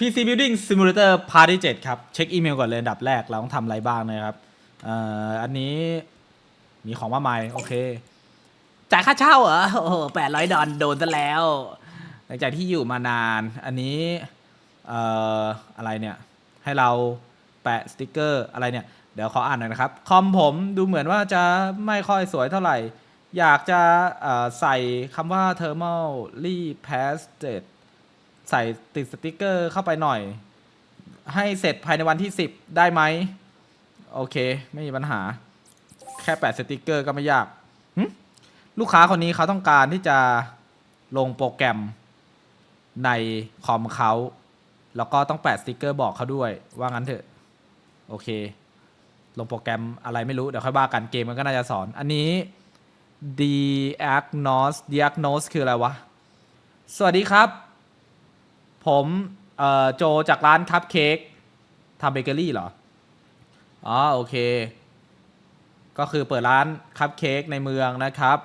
PC Building Simulator Part ที่7ครับ เช็คอีเมลก่อนเลยอันดับแรก เราต้องทำอะไรบ้างนะครับเอ่ออันนี้มีของมาใหม่โอเค จ่ายค่าเช่าเหรอ โอ้แปดร้อยดอลโดนซะแล้ว หลังจากที่อยู่มานาน อันนี้เอ่ออะไรเนี่ย ให้เราแปะสติกเกอร์อะไรเนี่ย เดี๋ยวขออ่านหน่อยนะครับ คอมผมดูเหมือนว่าจะไม่ค่อยสวยเท่าไหร่ อยากจะเอ่อใส่คำว่า thermal repaste ใส่ติดสติกเกอร์เข้าไปหน่อย ให้เสร็จภายในวันที่ 10 ได้ไหมโอเค ไม่มีปัญหา แค่แปะสติกเกอร์ก็ไม่ยากลูกค้าคนนี้เขาต้องการที่จะลงโปรแกรมในคอมเขา แล้วก็ต้องแปะสติกเกอร์บอกเขาด้วย ว่างั้นเถอะ โอเค ลงโปรแกรมอะไรไม่รู้ เดี๋ยวค่อยว่ากันเกมมันก็น่าจะสอน อันนี้ diagnose diagnose คืออะไรวะ สวัสดีครับ ผมเอ่อโจจากร้านคัพเค้กทำเบเกอรี่เหรอ อ๋อ โอเค ก็คือเปิดร้านคัพเค้กในเมืองนะครับ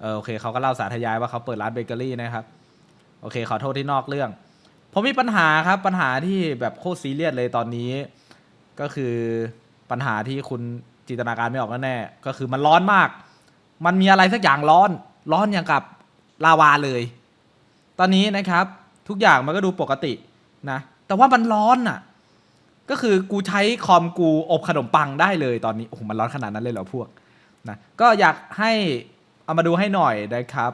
เออโอเคเขาก็เล่าสาธยายว่าเขาเปิดร้านเบเกอรี่นะครับ โอเค ขอโทษที่นอกเรื่อง ผมมีปัญหาครับปัญหาที่แบบโคตรซีเรียสเลยตอนนี้ ก็คือปัญหาที่คุณจินตนาการไม่ออกแน่ๆก็คือมันร้อนมาก มันมีอะไรสักอย่างร้อน ร้อนอย่างกับลาวาเลย ตอนนี้นะครับ ทุกอย่างมันก็ดูปกตินะ แต่ว่ามันร้อนอะ ก็คือกูใช้คอมกูอบขนมปังได้เลยตอนนี้โอ้โหมันร้อนขนาดนั้นเลยเหรอพวกนะก็อยากให้เอามาดูให้หน่อยนะครับ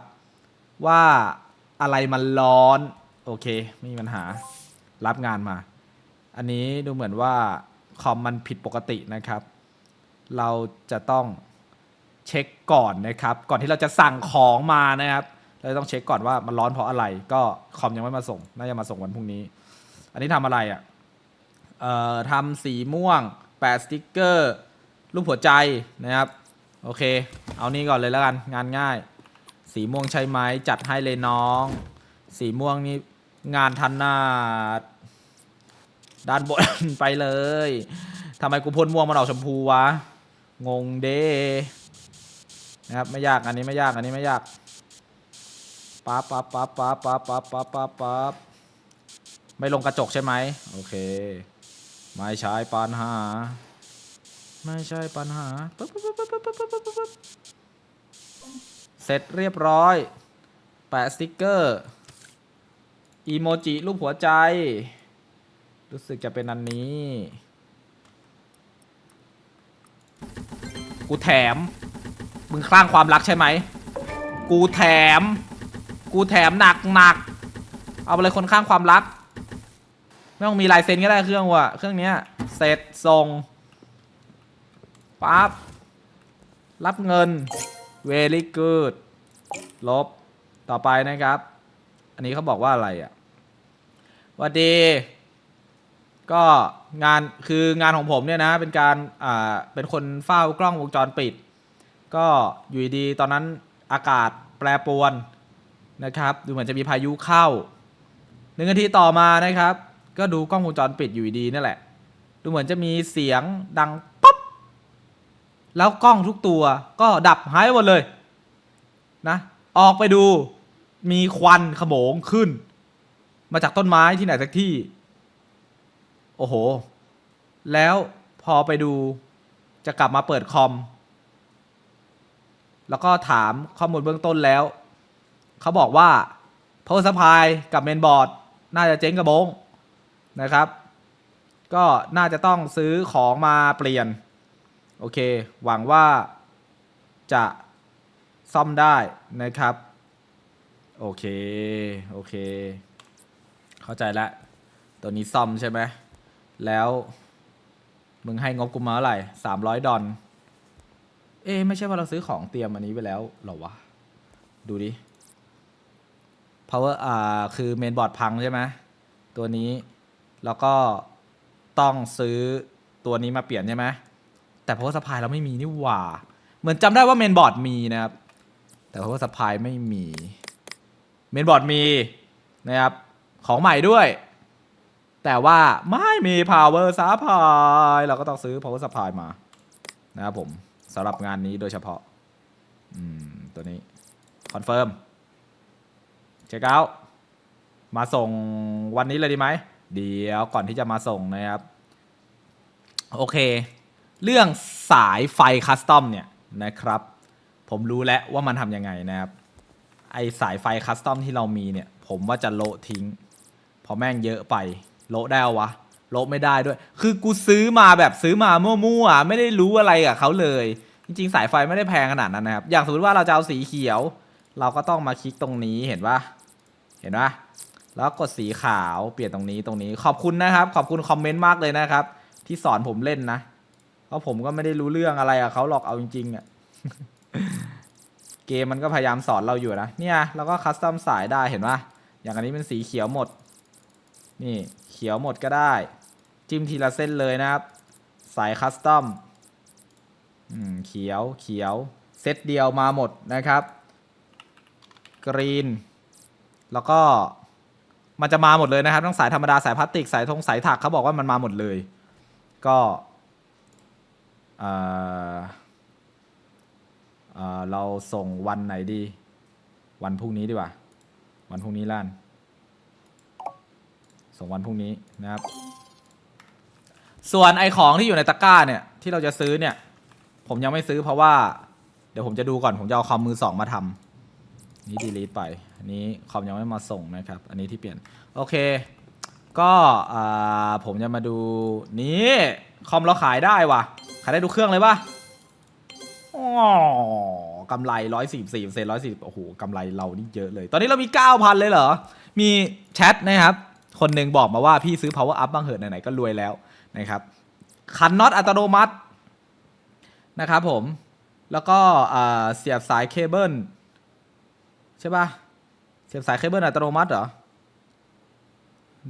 ว่าอะไรมันร้อน โอเคไม่มีปัญหารับงานมา อันนี้ดูเหมือนว่าคอมมันผิดปกตินะครับ เราจะต้องเช็คก่อนนะครับ ก่อนที่เราจะสั่งของมานะครับ เราต้องเช็คก่อนว่ามันร้อนเพราะอะไร ก็คอมยังไม่มาส่ง น่าจะมาส่งวันพรุ่งนี้ อันนี้ทำอะไรอะ่ะ เอ่อทำสีม่วงแปะสติกเกอร์รูปหัวใจนะครับ โอเค เอานี้ก่อนเลยแล้วกัน งานง่าย สีม่วงใช่ไหมจัดให้เลยน้อง สีม่วงนี่งานทันหน้าดด้านบน ไปเลยทำไมกูพ่นม่วงมันออกชมพูวะ งงเด้นะครับไม่ยากอันนี้ไม่ยากอันนี้ไม่ยาก ปั๊บปั๊บปั๊บปั๊บปั๊บปั๊บปั๊บปั๊บปั๊บไม่ลงกระจกใช่ไหมโอเค ไม่ใช่ปัญหา ไม่ใช่ปัญหาปึ๊บปึ๊บปึ๊บปึ๊บปึ๊บปึ๊บปึ๊บปึ๊บเสร็จเรียบร้อย แปะสติกเกอร์อีโมจิรูปหัวใจ รู้สึกจะเป็นอันนี้ กูแถม มึงคลั่งความรักใช่ไหม กูแถม กูแถมหนักหนักเอาไปเลยคนข้างความรัก ไม่ต้องมีลายเซ็นก็ได้เครื่องว่ะเครื่องเนี้ยเสร็จส่งปั๊บรับเงิน very good ลบต่อไปนะครับ อันนี้เขาบอกว่าอะไรอะวัสดี ก็งานคืองานของผมเนี่ยนะเป็นการอ่าเป็นคนเฝ้ากล้องวงจรปิด ก็อยู่ดีตอนนั้นอากาศแปรปรวน นะครับ ดูเหมือนจะมีพายุเข้าหนึ่งนาทีต่อมานะครับ ก็ดูกล้องวงจรปิดอยู่ดีนั่นแหละ ดูเหมือนจะมีเสียงดังป๊อปแล้วกล้องทุกตัวก็ดับหายหมดเลยนะ ออกไปดูมีควันขโมงขึ้น มาจากต้นไม้ที่ไหนสักที่ โอ้โห แล้วพอไปดูจะกลับมาเปิดคอม แล้วก็ถามข้อมูลเบื้องต้นแล้ว เขาบอกว่า power supply กับ mainboard น่าจะเจ๊งกระบงนะครับ ก็น่าจะต้องซื้อของมาเปลี่ยน โอเค หวังว่าจะซ่อมได้นะครับ โอเค โอเค เข้าใจแล้วตัวนี้ซ่อมใช่ไหม แล้ว มึงให้งบกูมาเท่าไหร่สามร้อยดอลเอ๊ไม่ใช่ว่าเราซื้อของเตรียมอันนี้ไปแล้วหรอวะ ดูดิ power อ่าคือเมนบอร์ดพังใช่ไหมตัวนี้ แล้วก็ต้องซื้อตัวนี้มาเปลี่ยนใช่ไหมแต่ power supply เราไม่มีนี่หว่า เหมือนจำได้ว่าเมนบอร์ดมีนะครับ แต่ power supply ไม่มีเมนบอร์ดมีนะครับ ของใหม่ด้วย แต่ว่าไม่มี power supply เราก็ต้องซื้อ power supply มา นะครับผมสำหรับงานนี้โดยเฉพาะ อืม ตัวนี้ คอนเฟิร์ม เช็คเอาท์มาส่งวันนี้เลยดีไหมเดี๋ยวก่อนที่จะมาส่งนะครับ โอเค เรื่องสายไฟคัสตอมเนี่ยนะครับ ผมรู้แล้วว่ามันทำยังไงนะครับ ไอสายไฟคัสตอมที่เรามีเนี่ย ผมว่าจะโละทิ้งเพราะแม่งเยอะไป โละได้าวะโละไม่ได้ด้วย คือกูซื้อมาแบบซื้อมามั่วๆไม่ได้รู้อะไรกับเขาเลย จริงๆ สายไฟไม่ได้แพงขนาดนั้นนะครับ อย่างสมมติว่าเราจะเอาสีเขียว เราก็ต้องมาคลิกตรงนี้เห็นปะ เห็นปะแล้วกดสีขาวเปลี่ยนตรงนี้ตรงนี้ขอบคุณนะครับ ขอบคุณคอมเมนต์มากเลยนะครับ ที่สอนผมเล่นนะ เพราะผมก็ไม่ได้รู้เรื่องอะไรกับเขาหรอกเอาจริงๆอะเกมมันก็พยายามสอนเราอยู่นะเนี่ยเราก็คัสตอมสายได้เห็นปะอย่างอันนี้เป็นสีเขียวหมด นี่เขียวหมดก็ได้ จิ้มทีละเส้นเลยนะครับ สายคัสตอมอืมเขียวเขียว เซตเดียวมาหมดนะครับ กรีน แล้วก็มันจะมาหมดเลยนะครับทั้งสายธรรมดาสายพลาสติกสายทงสายถักเขาบอกว่ามันมาหมดเลย ก็เออเออเราส่งวันไหนดี วันพรุ่งนี้ดีกว่า วันพรุ่งนี้ล้าน ส่งวันพรุ่งนี้นะครับ ส่วนไอของที่อยู่ในตะกร้าเนี่ยที่เราจะซื้อเนี่ย ผมยังไม่ซื้อเพราะว่า เดี๋ยวผมจะดูก่อนผมจะเอาคอมมือสองมาทำนี่ดีลีทไป อันนี้คอมยังไม่มาส่งนะครับ อันนี้ที่เปลี่ยน โอเค ก็อ่าผมจะมาดูนี่คอมเราขายได้วะขายได้ดูเครื่องเลยป่ะอ๋อกำไรร้อยสี่สี่เซนร้อยสี่โอ้โหกำไรเรานี่เยอะเลย ตอนนี้เรามีเก้าพันเลยเหรอ มีแชทนะครับ คนหนึ่งบอกมาว่าพี่ซื้อ power up บ้างเหอะไหนๆก็รวยแล้วนะครับคันน็อตอัตโนมัตินะครับผม แล้วก็เสียบสายเคเบิลใช่ปะ เสียบสายเคเบิลอัตโนมัติเหรอ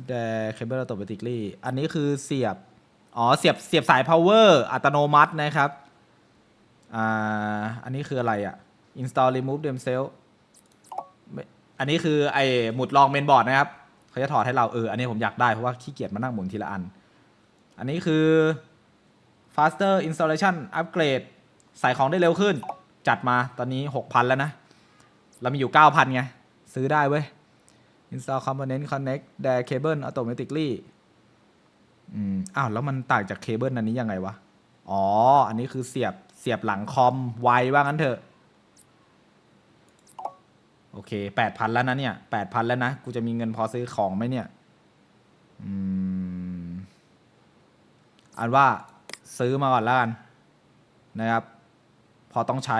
แต่เคเบิลอัตโนมัติลี่อันนี้คือเสียบ อ๋อ เสียบ เสียบสาย power อัตโนมัตินะครับ อ่า อันนี้คืออะไรอะ่ะ install remove themself อันนี้คือไอหมุดรองเมนบอร์ดนะครับ เขาจะถอดให้เรา เออ อันนี้ผมอยากได้ เพราะว่าขี้เกียจมานั่งหมุนทีละอัน อันนี้คือ faster installation upgrade ใส่ของได้เร็วขึ้น จัดมาตอนนี้ 6,000 แล้วนะ เรามีอยู่ 9,000 ไง ซื้อได้เว้ย install component connect the cable automatically อืมอ้าวแล้วมันต่างจากเคเบิลอันนี้ยังไงวะ อ๋อ อันนี้คือเสียบเสียบหลังคอมไวว่างั้นเถอะ โอเคแปดพันแล้วนะเนี่ยแปดพันแล้วนะ กูจะมีเงินพอซื้อของไหมเนี่ย อืม อันว่าซื้อมาก่อนแล้วกัน นะครับ พอต้องใช้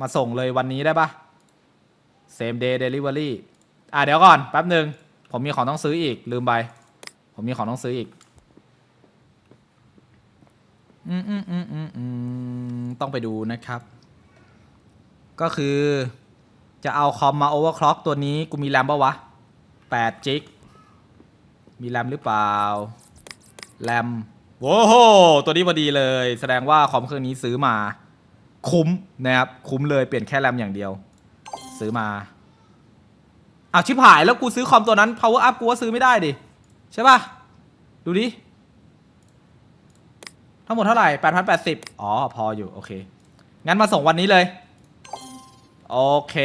มาส่งเลยวันนี้ได้ปะ same day delivery อะเดี๋ยวก่อนแป๊บหนึ่งผมมีของต้องซื้ออีก ลืมไป ผมมีของต้องซื้ออีก อืมอืมอืมอืมอืมต้องไปดูนะครับ ก็คือ จะเอาคอมมา overclock ตัวนี้ กูมีแรมปะวะ8จิก มีแรมหรือเปล่า แรมโว้โห ตัวนี้พอดีเลย แสดงว่าคอมเครื่องนี้ซื้อมา คุ้มนะครับ คุ้มเลยเปลี่ยนแค่แรมอย่างเดียว ซื้อมาอ้าวชิบหายแล้วกูซื้อคอมตัวนั้น power up กูว่าซื้อไม่ได้ดิ ใช่ป่ะ ดูดิ ทั้งหมดเท่าไหร่ 8,080 อ๋อ พออยู่ โอเค งั้นมาส่งวันนี้เลย โอเค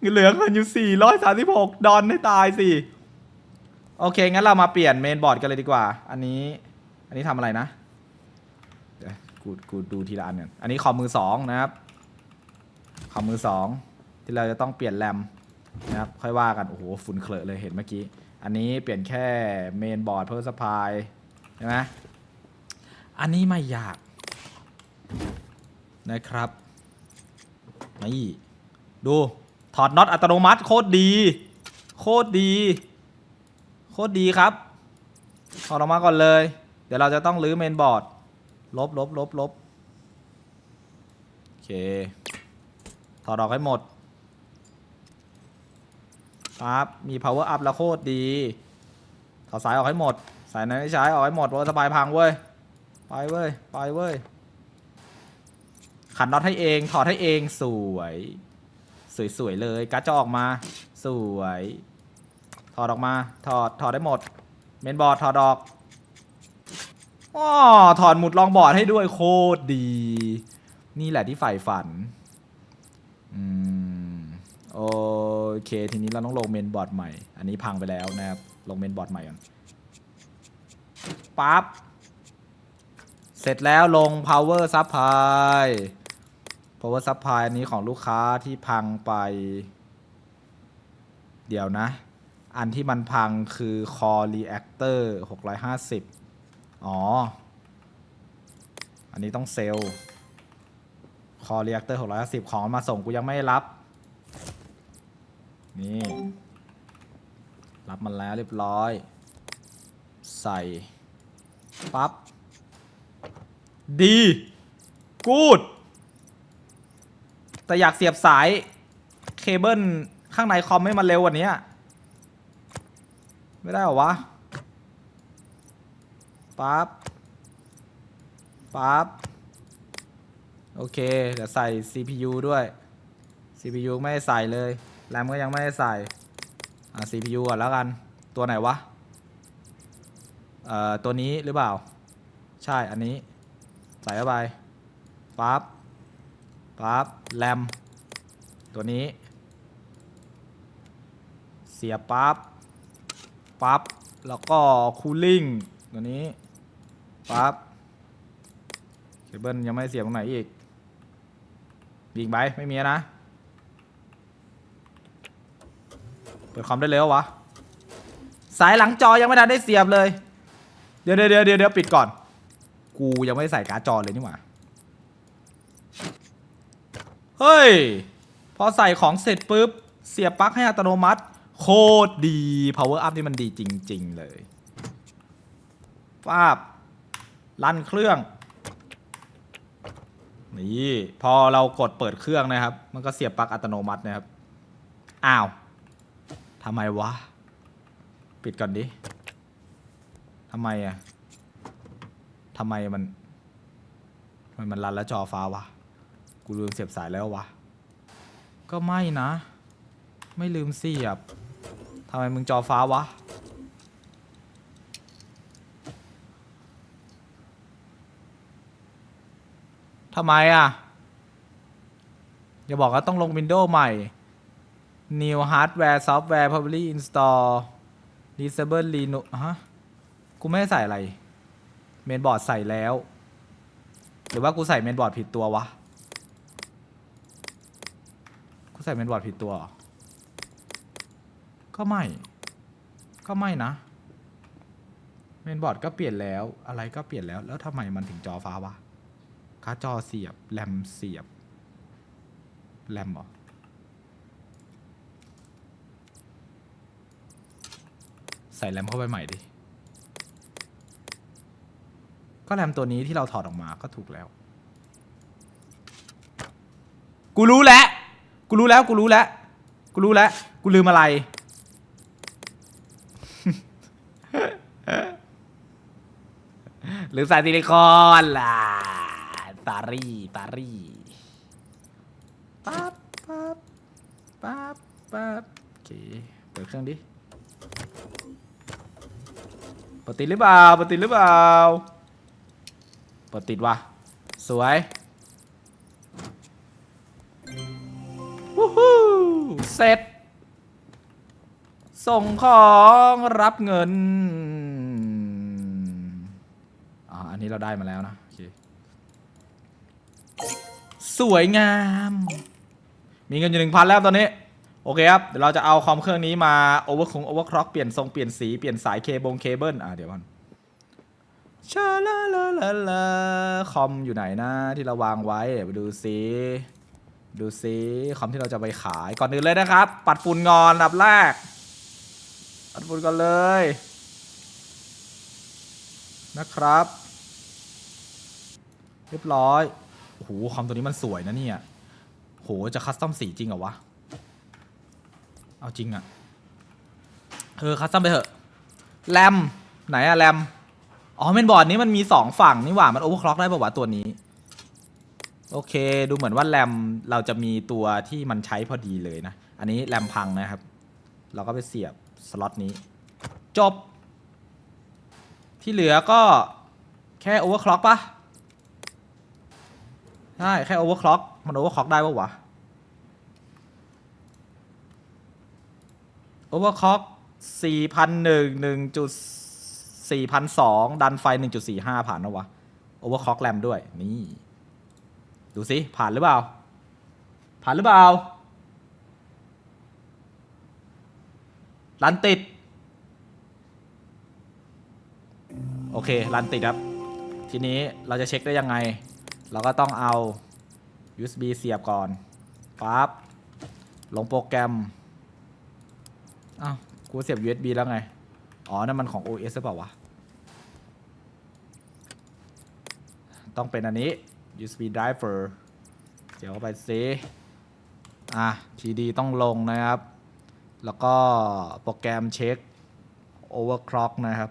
เงินเหลือเงินอยู่ 436 ดอลให้ตายสิ โอเค งั้นเรามาเปลี่ยนเมนบอร์ดกันเลยดีกว่า อันนี้ อันนี้ทำอะไรนะ เดี๋ยวกู กูดูทีละอันเนี่ยอันนี้คอมมือสองนะครับ คอมมือสองที่เราจะต้องเปลี่ยนแรมนะครับค่อยว่ากัน โอ้โหฝุ่นเคลอะเลยเห็นเมื่อกี้ อันนี้เปลี่ยนแค่เมนบอร์ดเพิ่มสปายใช่ไหมอันนี้ไม่ยากนะครับนี่ดูถอดน็อตอัตโนมัติโคตรดี โคตรดี โคตรดีครับถอดออกมาก่อนเลย เดี๋ยวเราจะต้องรื้อเมนบอร์ด ลบลบลบลบโอเค อดออกให้หมดครับมี power up แล้วโคตรดีถอดสายออกให้หมด สายไหนไม่ใช้ออกให้หมดว่าสบายพังเว้ย ไปเว้ย ไปเว้ย ขันน็อตให้เอง ถอดให้เองสวย สวยๆเลยการ์ดจะออกมา สวย ถอดออกมา ถอด ถอดได้หมด เมนบอร์ดถอดออกอ้อถอดหมุดรองบอร์ดให้ด้วยโคตรดี นี่แหละที่ใฝ่ฝัน อืมโอเค ทีนี้เราต้องลงเมนบอร์ดใหม่ อันนี้พังไปแล้วนะครับ ลงเมนบอร์ดใหม่ก่อนปั๊บ เสร็จแล้วลง power supply power supply อันนี้ของลูกค้าที่พังไป เดี๋ยวนะ อันที่มันพังคือ core reactor 650 อ๋อ อันนี้ต้องเซลล์ core reactor 650ของมาส่งกูยังไม่รับ นี่ รับมันแล้วเรียบร้อย ใส่ ปั๊บ ดี กูด แต่อยากเสียบสาย เคเบิลข้างในคอมให้มันเร็วกว่านี้ไม่ได้หรอวะ ปั๊บ ปั๊บ โอเค เดี๋ยวใส่ CPU ด้วย CPU ไม่ได้ใส่เลย แรมก็ยังไม่ได้ใส่ อะ CPU ก่อนแล้วกัน ตัวไหนวะ เอ่อ ตัวนี้หรือเปล่า ใช่ อันนี้ ใส่เข้าไปปั๊บปั๊บแรม ตัวนี้ เสียบปั๊บ ปั๊บ แล้วก็คูลิ่ง ตัวนี้ ปั๊บ เคเบิลยังไม่เสียบตรงไหนอีก ยิงไปไม่มีนะ เปิดคอมได้เลยวะ สายหลังจอยังไม่ทันได้เสียบเลย เดี๋ยวเดี๋ยวเดี๋ยวเดี๋ยวปิดก่อน กูยังไม่ได้ใส่การ์ดจอเลยนี่หว่า เฮ้ย พอใส่ของเสร็จปุ๊บ เสียบปลั๊กให้อัตโนมัติ โคตรดี power up นี่มันดีจริง ๆ เลยป้าบลั่นเครื่อง นี่พอเรากดเปิดเครื่องนะครับ มันก็เสียบปลั๊กอัตโนมัตินะครับ อ้าวทำไมวะ ปิดก่อนดิทำไมอะทำไมมันทำไมมันรันแล้วจอฟ้าวะ กูลืมเสียบสายแล้ววะ ก็ไม่นะ ไม่ลืมเสียบทำไมมึงจอฟ้าวะ ทำไมอะ อย่าบอกว่าต้องลง Windows ใหม่ New Hardware Software Probably Install Disable Linux ฮะ กูไม่ได้ใส่อะไร เมนบอร์ดใส่แล้ว หรือว่ากูใส่เมนบอร์ดผิดตัววะ กูใส่เมนบอร์ดผิดตัว ก็ไม่ ก็ไม่นะ เมนบอร์ดก็เปลี่ยนแล้ว อะไรก็เปลี่ยนแล้ว แล้วทำไมมันถึงจอฟ้าวะาร์ดจอเสียบ แรมเสียบ แรมหรอใส่แรมเข้าไปใหม่ดิ ก็แรมตัวนี้ที่เราถอดออกมาก็ถูกแล้ว กูรู้แล้ว กูรู้แล้ว กูรู้แล้ว กูรู้แล้ว กูลืมอะไร หรือสายซิลิคอนล่ะ ปารีปารีปั๊บปั๊บปั๊บปั๊บโอเคเปิดเครื่องดิเปิดติดหรือเปล่าเปิดติดหรือเปล่าเปิดติดวะสวยวู้ฮู้เสร็จ ส่งของรับเงิน อ่าอันนี้เราได้มาแล้วนะ สวยงาม มีเงินอยู่หนึ่งพันแล้วตอนนี้ โอเคครับ เดี๋ยวเราจะเอาคอมเครื่องนี้มาโอเวอร์คงโอเวอร์คล็อกเปลี่ยนทรงเปลี่ยนสีเปลี่ยนสายเคบงเคเบิลอะเดี๋ยวก่อนชาลาลาลาลาคอมอยู่ไหนนะที่เราวางไว้เดี๋ยวไปดูซิดูซิคอมที่เราจะไปขายก่อนอื่นเลยนะครับ ปัดฝุ่นงอนอันดับแรก ปัดฝุ่นก่อนเลย นะครับ เรียบร้อย โอ้โหคอมตัวนี้มันสวยนะเนี่ยโหจะคัสตอมสีจริงเหรอวะ เอาจริงอะเออคัสตอมไปเถอะแรมไหนอะแรมอ๋อเมนบอร์ดนี้มันมีสองฝั่งนี่หว่ามันโอเวอร์คล็อกได้ป่าวะตัวนี้ โอเค ดูเหมือนว่าแรมเราจะมีตัวที่มันใช้พอดีเลยนะ อันนี้แรมพังนะครับ เราก็ไปเสียบสล็อตนี้ จบ ที่เหลือก็แค่โอเวอร์คล็อกปะ ใช่แค่โอเวอร์คล็อกมันโอเวอร์คล็อกได้ปะวะ overclock 4,001 1.4,002ดันไฟ1.45ผ่านนะวะ overclock RAM ด้วย นี่ ดูสิ ผ่านหรือเปล่า ผ่านหรือเปล่ารันติด โอเครันติดครับ ทีนี้เราจะเช็คได้ยังไง เราก็ต้องเอา USB เสียบก่อนปั๊บลงโปรแกรม อ้าว กูเสียบ USB แล้วไง อ๋อ นั่นมันของ OS หรือเปล่าวะ ต้องเป็นอันนี้ USB driver เดี๋ยวเข้าไปซิอะ TD ต้องลงนะครับ แล้วก็โปรแกรมเช็ค overclock นะครับ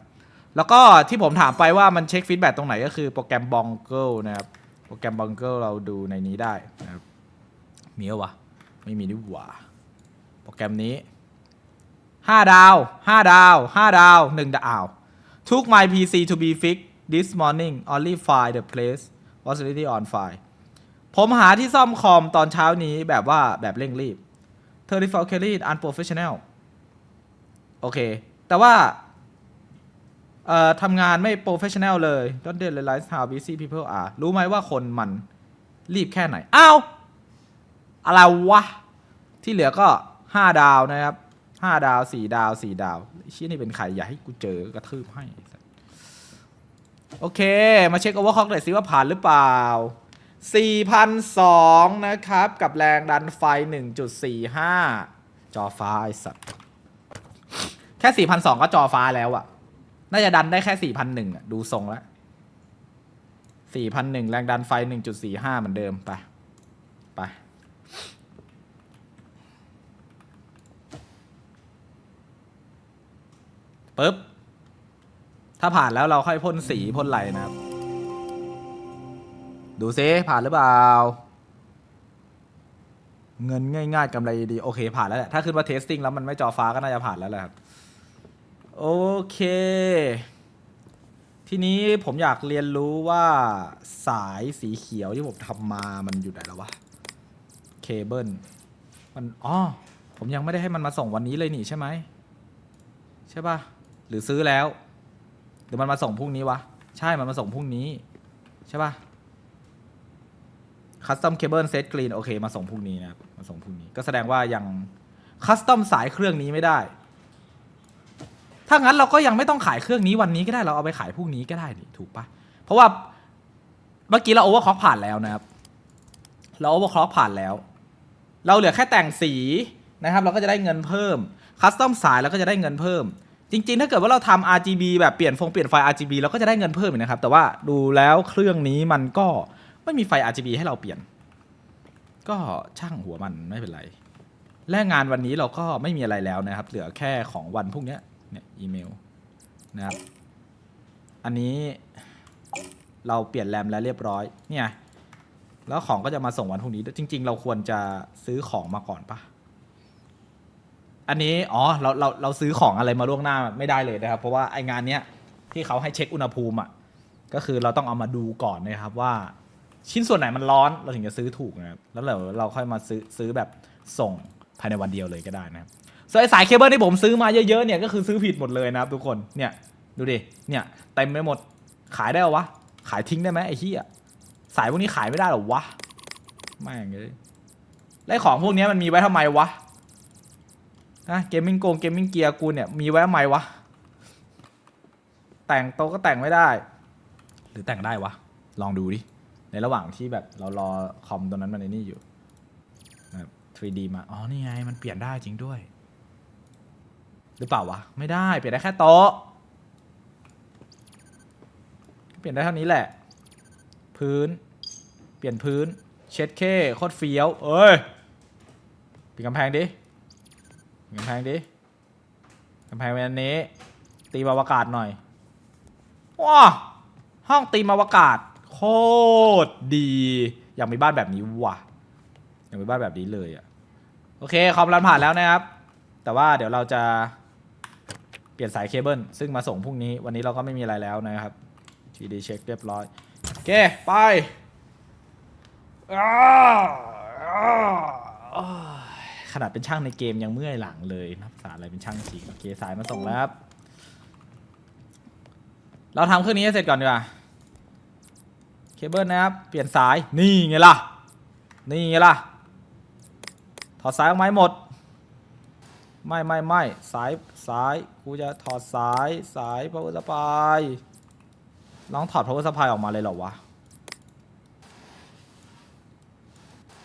แล้วก็ที่ผมถามไปว่ามันเช็คฟีดแบ็ตรงไหนก็คือโปรแกรม Bongle นะครับ โปรแกรม Bongle เราดูในนี้ได้นะครับ มีเหรอวะ ไม่มีนี่หว่า โปรแกรมนี้5ดาว5ดาว5ดาว1ดาว took my PC to be fixed this morning only find the place was already on file ผมหาที่ซ่อมคอมตอนเช้านี้แบบว่าแบบเร่งรีบ34 carry unprofessional โอเค แต่ว่า เอ่อทำงานไม่ professional เลย don't realize how busy people are รู้ไหมว่าคนมันรีบแค่ไหน อ้าว อะไรวะ ที่เหลือก็ 5 ดาวนะครับ 5 ดาว 4 ดาว 4 ดาวไอชี่ยนี่เป็นใคร อย่าให้กูเจอกระทืบให้ โอเค มาเช็ค overclock หน่อยสิว่าผ่านหรือเปล่า 4,002 นะครับ กับแรงดันไฟ 1.45 จอฟ้าไอสัตว์ แค่ 4,002 ก็จอฟ้าแล้วอะ น่าจะดันได้แค่4,001อะดูทรงแล้ว4,001แรงดันไฟ1.45เหมือนเดิม ไป ไป ปึ๊บ ถ้าผ่านแล้วเราค่อยพ่นสีพ่นไหลนะครับ ดูซิผ่านหรือเปล่า เงินง่ายๆกำไรดี โอเคผ่านแล้วแหละ ถ้าขึ้นว่าเทสติ้งแล้วมันไม่จอฟ้าก็น่าจะผ่านแล้วแหละครับ โอเค ทีนี้ผมอยากเรียนรู้ว่าสายสีเขียวที่ผมทำมามันอยู่ไหนแล้ววะ เคเบิล มัน อ๋อ ผมยังไม่ได้ให้มันมาส่งวันนี้เลยนี่ใช่ไหม ใช่ปะหรือซื้อแล้ว หรือมันมาส่งพรุ่งนี้วะ ใช่ มันมาส่งพรุ่งนี้ ใช่ปะคัสตอมเคเบิลเซตกรีนโอเค มาส่งพรุ่งนี้นะครับ มาส่งพรุ่งนี้ ก็แสดงว่ายังคัสตอมสายเครื่องนี้ไม่ได้ ถ้างั้นเราก็ยังไม่ต้องขายเครื่องนี้วันนี้ก็ได้เราเอาไปขายพรุ่งนี้ก็ได้นี่ถูกปะเพราะว่าเมื่อกี้เราโอเวอร์คล็อกผ่านแล้วนะครับ เราโอเวอร์คล็อกผ่านแล้ว เราเหลือแค่แต่งสีนะครับ เราก็จะได้เงินเพิ่มคัสตอมสายเราก็จะได้เงินเพิ่ม จริง ๆ ถ้าเกิดว่าเราทำ RGB แบบเปลี่ยนฟงเปลี่ยนไฟ RGB เราก็จะได้เงินเพิ่มนะครับ แต่ว่าดูแล้วเครื่องนี้มันก็ไม่มีไฟ RGB ให้เราเปลี่ยน ก็ช่างหัวมันไม่เป็นไร และงานวันนี้เราก็ไม่มีอะไรแล้วนะครับ เหลือแค่ของวันพรุ่งเนี้ย เนี่ยอีเมลนะครับ อันนี้เราเปลี่ยนแรมแล้วเรียบร้อย เนี่ย แล้วของก็จะมาส่งวันพรุ่งนี้ จริง ๆ เราควรจะซื้อของมาก่อนปะอันนี้ อ๋อ เรา เรา เราซื้อของอะไรมาล่วงหน้าไม่ได้เลยนะครับ เพราะว่าไองานเนี้ยที่เขาให้เช็คอุณหภูมิอะ ก็คือเราต้องเอามาดูก่อนนะครับว่า ชิ้นส่วนไหนมันร้อนเราถึงจะซื้อถูกนะครับ แล้วเราเราค่อยมาซื้อซื้อแบบส่งภายในวันเดียวเลยก็ได้นะครับ ส่วนไอ้สายเคเบิลที่ผมซื้อมาเยอะๆเนี่ยก็คือซื้อผิดหมดเลยนะครับทุกคนเนี่ยดูดิเนี่ยเต็มไปหมดขายได้หรอวะขายทิ้งได้ไหมไอ้เหี้ยสายพวกนี้ขายไม่ได้หรอวะไม่งเลยแล้วไอ้ของพวกนี้มันมีไว้ทำไมวะนะเกมมิ่งโกงเกมมิ่งเกียร์กูเนี่ยมีไว้ทำไมวะแต่งโต๊ะก็แต่งไม่ได้ หรือแต่งได้วะลองดูดิในระหว่างที่แบบเรารอคอมตัวนั้นมันในนี่อยู่นะครับ 3D มา อ๋อ นี่ไง มันเปลี่ยนได้จริงด้วย หรือเปล่าวะ ไม่ได้ เปลี่ยนได้แค่โต๊ะ เปลี่ยนได้เท่านี้แหละ พื้น เปลี่ยนพื้น เช็ดเคโคตรเฟี้ยว เอ้ยปิดกำแพงดิปิดกำแพงดิกำแพงเป็นอันนี้ ตีมอวกาศหน่อย ว้าห้องตีมอวกาศ โคตรดี อยากมีบ้านแบบนี้ว่ะ อยากมีบ้านแบบนี้เลยอะโอเค คอมรันผ่านแล้วนะครับ แต่ว่าเดี๋ยวเราจะ เปลี่ยนสายเคเบิลซึ่งมาส่งพรุ่งนี้ วันนี้เราก็ไม่มีอะไรแล้วนะครับ GD เช็คเรียบร้อยโอเค ไปอ้าวอ้าวอ้าวขนาดเป็นช่างในเกมยังเมื่อยหลังเลยนับภาษาอะไรเป็นช่างจริงโอเคสายมาส่งแล้วครับ เราทำเครื่องนี้ให้เสร็จก่อนดีกว่าเคเบิลนะครับ เปลี่ยนสายนี่ไงล่ะ นี่ไงล่ะ ถอดสายออกมาให้หมด ไม่ไม่ไม่สายสายกูจะถอดสายสาย power supply ลองถอด power supply ออกมาเลยเหรอวะ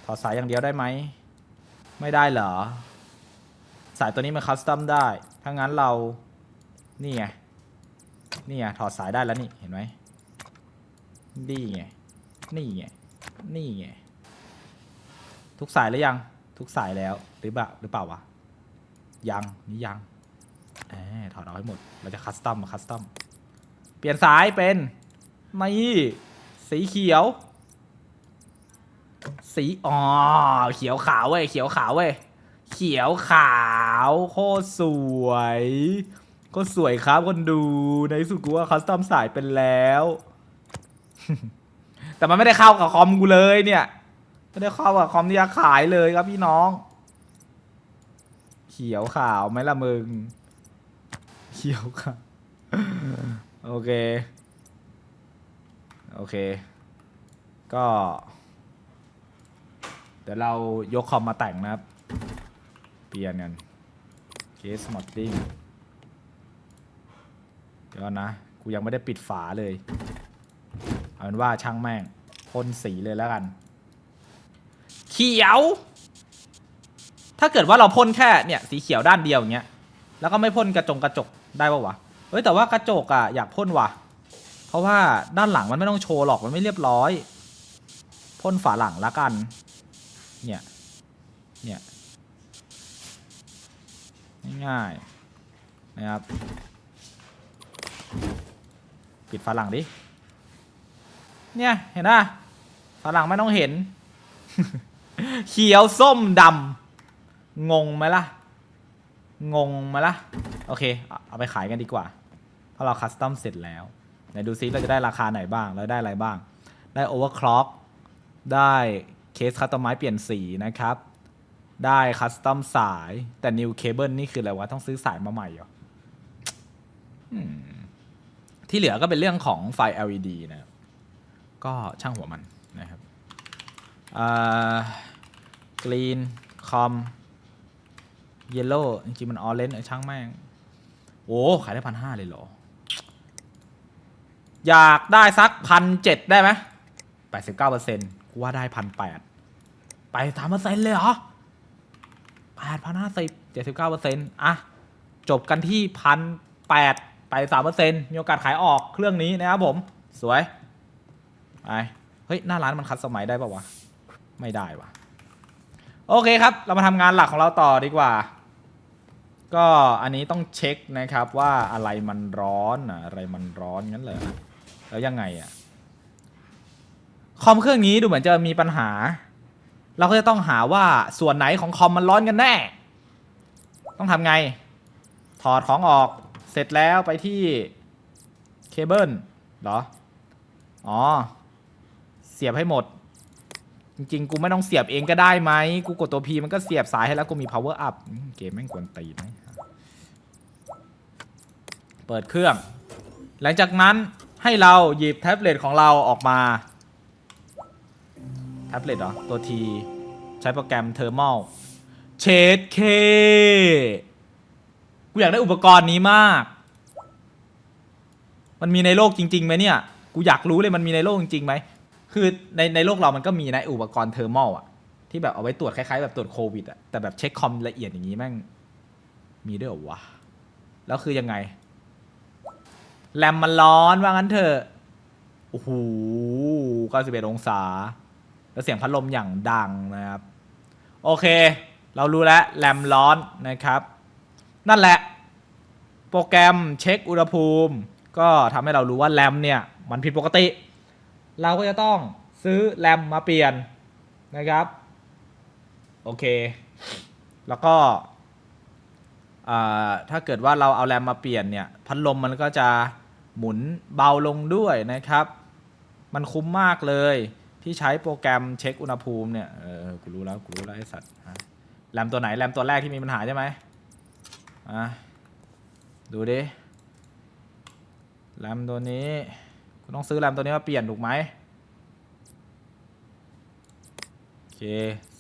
ถอดสายอย่างเดียวได้ไหมไม่ได้เหรอ สายตัวนี้มันคัสตอมได้ถ้างั้นเรานี่ไงนี่ไงถอดสายได้แล้วนี่เห็นไหมนี่ไงนี่ไงนี่ไงทุกสายแล้วยัง ทุกสายแล้วหรือเปล่าหรือเปล่าวะ ยังนี่ยังแหมถอดเอาให้หมด เราจะคัสตอมมาคัสตอม เปลี่ยนสายเป็นไม่สีเขียว สีอ๋อเขียวขาวเว้ยเขียวขาวเว้ยเขียวขาวโคตรสวยก็สวยครับคนดูในสุดกูว่าคัสตอมสายเป็นแล้ว แต่มันไม่ได้เข้ากับคอมกูเลยเนี่ย ไม่ได้เข้ากับคอมที่จะขายเลยครับพี่น้อง เขียวขาวไหมล่ะมึง เขียวขาวโอเค โอเค ก็ เดี๋ยวเรายกคอมมาแต่งนะครับ เปลี่ยนกันเคสมอดดิ้งเดี๋ยวก่อนนะ กูยังไม่ได้ปิดฝาเลย เอาเป็นว่าช่างแม่งพ่นสีเลยแล้วกัน เขียว ถ้าเกิดว่าเราพ่นแค่เนี่ยสีเขียวด้านเดียวอย่างเงี้ย แล้วก็ไม่พ่นกระจงกระจกได้ปะวะ เฮ้ยแต่ว่ากระจกอะอยากพ่นว่ะ เพราะว่าด้านหลังมันไม่ต้องโชว์หรอกมันไม่เรียบร้อย พ่นฝาหลังละกัน เนี่ย เนี่ย ง่ายๆนะครับ ปิดฝาหลังดิ เนี่ยเห็นป่ะฝาหลังไม่ต้องเห็น เขียวส้มดำ งงไหมล่ะ งงไหมล่ะ โอเค เอาไปขายกันดีกว่า เพราะเราคัสตอมเสร็จแล้วไหนดูซิเราจะได้ราคาไหนบ้างแล้วได้อะไรบ้าง ได้โอเวอร์คล็อก ได้เคสคัสตอมไม้เปลี่ยนสีนะครับ ได้คัสตอมสาย แต่นิวเคเบิลนี่คืออะไรวะ ต้องซื้อสายมาใหม่เหรอที่เหลือก็เป็นเรื่องของไฟ LED นะครับ ก็ช่างหัวมันนะครับกรีนคอม เยลโล่จริงๆมันออเรนจ์ช่างแม่ง โอ้ขายได้พันห้าเลยเหรอ อยากได้สักพันเจ็ดได้ไหมแปดสิบเก้าเปอร์เซ็นต์กูว่าได้พันแปดไปสามเปอร์เซ็นต์เลยเหรอแปดพันห้าสิบเจ็ดสิบเก้าเปอร์เซ็นต์อะจบกันที่พันแปดไปสามเปอร์เซ็นต์มีโอกาสขายออกเครื่องนี้นะครับผม สวยไปเฮ้ย หน้าร้านมันคัดสมัยได้ปะวะ ไม่ได้วะโอเคครับ เรามาทำงานหลักของเราต่อดีกว่า ก็อันนี้ต้องเช็คนะครับว่าอะไรมันร้อนอะไรมันร้อนงั้นเหรอแล้วยังไงอะคอมเครื่องนี้ดูเหมือนจะมีปัญหา เราก็จะต้องหาว่าส่วนไหนของคอมมันร้อนกันแน่ ต้องทำไง ถอดของออกเสร็จแล้วไปที่เคเบิลเหรอ อ๋อ เสียบให้หมด จริงๆ กูไม่ต้องเสียบเองก็ได้ไหม กูกดตัว P มันก็เสียบสายให้แล้ว กูมี power up เกมแม่งกวนตีน เปิดเครื่อง หลังจากนั้นให้เราหยิบแท็บเล็ตของเราออกมาแท็บเล็ตเหรอ ตัว T ใช้โปรแกรม Thermal เชดเคกูอยากได้อุปกรณ์นี้มาก มันมีในโลกจริงๆไหมเนี่ย กูอยากรู้เลยมันมีในโลกจริงๆไหม คือในในโลกเรามันก็มีนะอุปกรณ์เทอร์มอลอะที่แบบเอาไว้ตรวจคล้ายๆแบบตรวจโควิดอะแต่แบบเช็คคอมละเอียดอย่างนี้แม่ง มีด้วยเหรอวะ แล้วคือยังไง แรมมันร้อนว่างั้นเถอะโอ้โห91 องศา แล้วเสียงพัดลมอย่างดังนะครับ โอเค เรารู้แล้วแรมร้อนนะครับ นั่นแหละ โปรแกรมเช็คอุณหภูมิ ก็ทำให้เรารู้ว่าแรมเนี่ย มันผิดปกติ เราก็จะต้องซื้อแรมมาเปลี่ยนนะครับ โอเค แล้วก็ถ้าเกิดว่าเราเอาแรมมาเปลี่ยนเนี่ย พัดลมมันก็จะ หมุนเบาลงด้วยนะครับ มันคุ้มมากเลยที่ใช้โปรแกรมเช็คอุณหภูมิเนี่ย เออ กูรู้แล้ว กูรู้แล้วไอ้สัตว์แรมตัวไหนแรมตัวแรกที่มีปัญหาใช่ไหมอะ ดูดิแรมตัวนี้คุณต้องซื้อแรมตัวนี้มาเปลี่ยนถูกไหมโอเค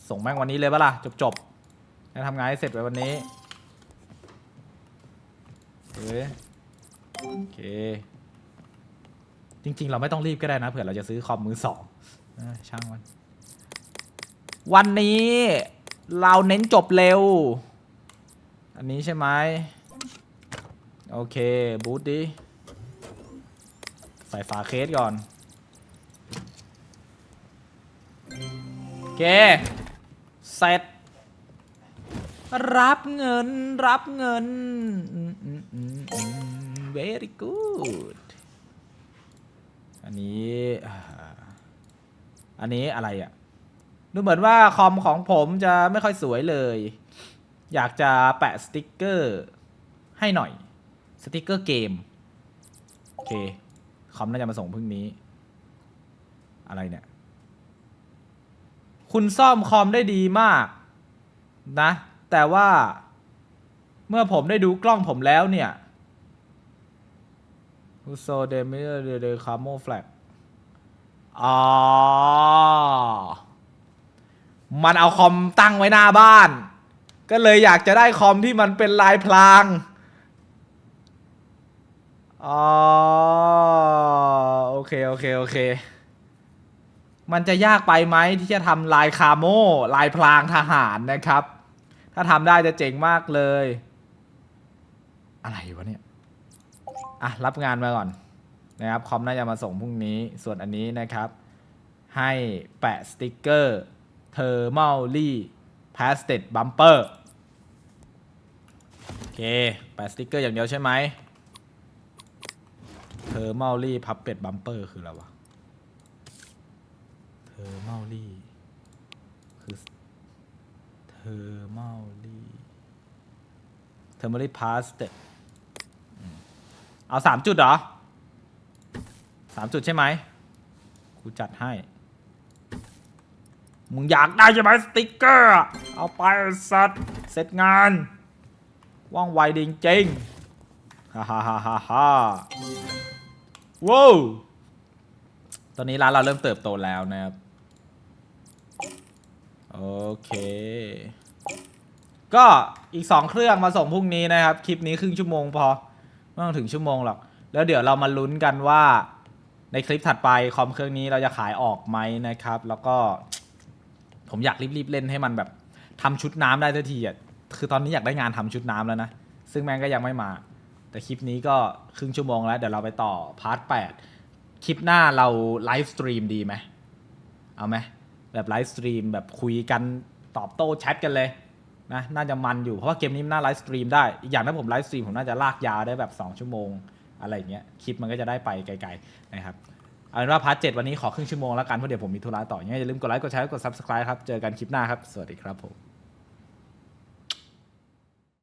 ส่งแม่งวันนี้เลยปะล่ะ จบจบๆแล้วทำงานให้เสร็จไปวันนี้เฮ้ย โอเค จริง ๆ เราไม่ต้องรีบก็ได้นะเผื่อเราจะซื้อคอมมือสองเออช่างมัน วันนี้เราเน้นจบเร็ว อันนี้ใช่ไหมโอเค บูตดิ ใส่ฝาเคสก่อน โอเค เสร็จ รับเงินรับเงินอืมอืมอืมอืม very good อันนี้ อันนี้อะไรอะ่ะ ดูเหมือนว่าคอมของผมจะไม่ค่อยสวยเลย อยากจะแปะสติกเกอร์ให้หน่อย สติกเกอร์เกม โอเค คอมน่าจะมาส่งพรุ่งนี้ อะไรเนี่ย คุณซ่อมคอมได้ดีมาก นะ แต่ว่าเมื่อผมได้ดูกล้องผมแล้วเนี่ย u s o d e m i r de camo flag อ๋อ มันเอาคอมตั้งไว้หน้าบ้าน ก็เลยอยากจะได้คอมที่มันเป็นลายพลาง อ๋อ โอเค โอเค โอเค มันจะยากไปไหมที่จะทำลายคาโมลายพลางทหารนะครับ ถ้าทำได้จะเจ๋งมากเลย อะไรวะเนี่ย อะรับงานมาก่อนนะครับคอมน่าจะมาส่งพรุ่งนี้ส่วนอันนี้นะครับ ให้แปะสติกเกอร์เทอร์มัลลี่พาสเตดบัมเปอร์โอเคแปะสติกเกอร์อย่างเดียวใช่ไหมเทอร์มัลลี่พับเป็ดบัมเปอร์คืออะไรวะเทอร์มัลลี่คือเทอร์มัลลี่เทอร์มัลลี่พาสเตด เอาสามจุดเหรอสามจุดใช่ไหมกูจัดให้ มึงอยากได้ใช่ไหมสติกเกอร์ เอาไปสัตว์เสร็จงาน ว่องไวดีจริงๆฮ่าฮ่าฮ่าฮ่าฮ่าว้าวตอนนี้ร้านเราเริ่มเติบโตแล้วนะครับ โอเค ก็อีกสองเครื่องมาส่งพรุ่งนี้นะครับ คลิปนี้ครึ่งชั่วโมงพอ ไม่ต้องถึงชั่วโมงหรอก แล้วเดี๋ยวเรามาลุ้นกันว่า ในคลิปถัดไปคอมเครื่องนี้เราจะขายออกไหมนะครับ แล้วก็ ผมอยากรีบๆเล่นให้มันแบบทำชุดน้ำได้ทันทีอะคือตอนนี้อยากได้งานทำชุดน้ำแล้วนะ ซึ่งแม่งก็ยังไม่มา แต่คลิปนี้ก็ครึ่งชั่วโมงแล้ว เดี๋ยวเราไปต่อพาร์ทแปดคลิปหน้าเราไลฟ์สตรีมดีไหมเอาไหมแบบไลฟ์สตรีมแบบคุยกันตอบโต้แชทกันเลย นะน่าจะมันอยู่เพราะว่าเกมนี้มันน่าไลฟ์สตรีมได้อีกอย่างถ้าผมไลฟ์สตรีมผมน่าจะลากยาวได้แบบ 2 ชั่วโมง อะไรอย่างเงี้ยคลิปมันก็จะได้ไปไกลๆนะครับเอาเป็นว่าพาร์ทเจ็ดวันนี้ขอครึ่งชั่วโมงแล้วกันเพราะเดี๋ยวผมมีธุระต่อยังไงอย่าลืมกดไลค์กดแชร์กด subscribe ครับเจอกันคลิปหน้าครับ สวัสดีครับผม